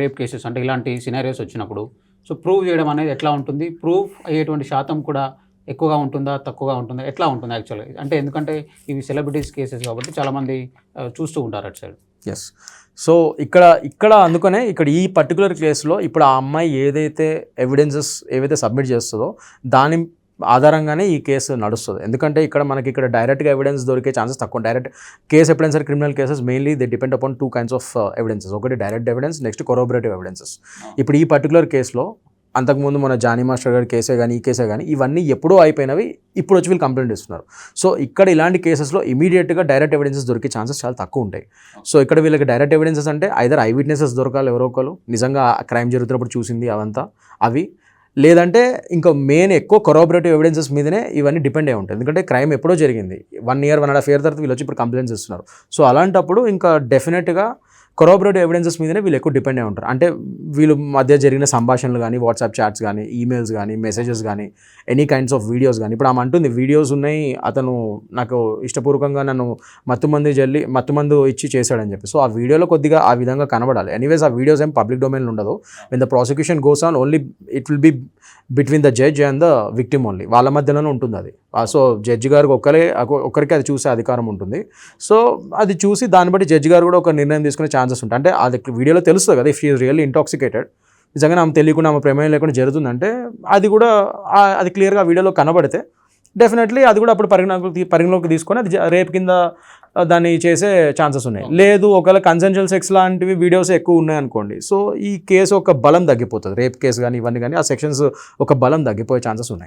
Rape cases అంటే ఇలాంటి scenarios వచ్చినప్పుడు. సో ప్రూవ్ చేయడం అనేది ఎట్లా ఉంటుంది? ప్రూఫ్ అయ్యేటువంటి శాతం కూడా ఎక్కువగా ఉంటుందా? తక్కువగా ఉంటుందా? ఎట్లా ఉంటుంది యాక్చువల్గా? అంటే ఎందుకంటే ఇవి సెలబ్రిటీస్ కేసెస్ కాబట్టి చాలామంది చూస్తూ ఉంటారు అటు సైడ్. ఎస్ సో ఇక్కడ ఇక్కడ అందుకనే ఇక్కడ ఈ పర్టికులర్ కేసులో ఇప్పుడు ఆ అమ్మాయి ఏదైతే ఎవిడెన్సెస్ ఏవైతే సబ్మిట్ చేస్తుందో దాని ఆధారంగానే ఈ కేసు నడుస్తుంది. ఎందుకంటే ఇక్కడ మనకి ఇక్కడ డైరెక్ట్గా ఎవిడెన్స్ దొరికే ఛాన్సెస్ తక్కువ. డైరెక్ట్ కేసు ఎప్పుడైనా సరే criminal cases mainly they depend upon two kinds of evidences ఒకటి direct evidence next corroborative evidences ఇప్పుడు ఈ పర్టికులర్ కేసులో అంతకుముందు మన జానీ మాస్టర్ గారి కేసే కానీ ఈ కేసే కానీ ఇవన్నీ ఎప్పుడో అయిపోయినవి ఇప్పుడు వచ్చి వీళ్ళు కంప్లైంట్ ఇస్తున్నారు సో ఇక్కడ ఇలాంటి కేసెస్లో ఇమీడియట్గా డైరెక్ట్ ఎవిడెన్సెస్ దొరికే ఛాన్సెస్ చాలా తక్కువ ఉంటాయి. సో ఇక్కడ వీళ్ళకి డైరెక్ట్ ఎవిడెన్సెస్ అంటే ఐదర్ ఐ విట్నెసెస్ దొరకాలి ఎవరో ఒకరు. నిజంగా క్రైమ్ జరుగుతున్నప్పుడు చూసింది అవంతా. అవి లేదంటే ఇంకా మెయిన్ ఎక్కువ కొరాబరేటివ్ ఎవిడెన్సెస్ మీదనే ఇవన్నీ డిపెండ్ అయి ఉంటాయి. ఎందుకంటే క్రైమ్ ఎప్పుడో జరిగింది. One year one and half year తర్వాత వీళ్ళు వచ్చి ఇప్పుడు కంప్లైంట్స్ ఇస్తున్నారు. సో అలాంటప్పుడు ఇంకా డెఫినెట్గా కొరాబరేటివ్ ఎవిడెన్సెస్ మీదనే వీళ్ళు ఎక్కువ డిపెండ్ అయి ఉంటారు. అంటే వీళ్ళు మధ్య జరిగిన సంభాషణలు కానీ వాట్సాప్ చాట్స్ కానీ ఈమెయిల్స్ కానీ మెసేజెస్ కానీ ఎనీ కైండ్స్ ఆఫ్ వీడియోస్ కానీ ఇప్పుడు ఆమె అంటుంది వీడియోస్ ఉన్నాయి అతను నాకు ఇష్టపూర్వకంగా నన్ను మత్తుమంది జల్లి మత్తుమందు ఇచ్చి చేశాడని చెప్పి. సో ఆ వీడియోలో కొద్దిగా ఆ విధంగా కనబడాలి. ఎనీవేస్ ఆ వీడియోస్ ఏం పబ్లిక్ డొమైన్ ఉండదు. When the prosecution goes on only it will be between the judge and the victim only వాళ్ళ మధ్యలోనే ఉంటుంది అది. సో జడ్జి గారికి ఒక్కరే ఒక్కరికి అది చూసే అధికారం ఉంటుంది. సో అది చూసి దాన్ని బట్టి జడ్జి గారు కూడా ఒక నిర్ణయం తీసుకునే ఛాన్సెస్ ఉంటాయి. అంటే అది వీడియోలో తెలుస్తుంది కదా ఇఫ్ ఈజ్ రియల్లీ ఇంటాక్సికేటెడ్ నిజంగా ఆమె తెలియకుండా ఆమె ప్రమేయం లేకుండా జరుగుతుందంటే అది కూడా అది క్లియర్గా వీడియోలో కనబడితే డెఫినెట్లీ అది కూడా అప్పుడు పరిగణలోకి పరిగణలోకి తీసుకొని అది రేప్ కింద దాన్ని చేసే ఛాన్సెస్ ఉన్నాయి. లేదు ఒకవేళ కన్సెన్షువల్ సెక్స్ లాంటివి వీడియోస్ ఎక్కువ ఉన్నాయనుకోండి సో ఈ కేసు ఒక బలం తగ్గిపోతుంది. రేప్ కేసు కానీ ఇవన్నీ కానీ ఆ సెక్షన్స్ ఒక బలం తగ్గిపోయే ఛాన్సెస్ ఉన్నాయి.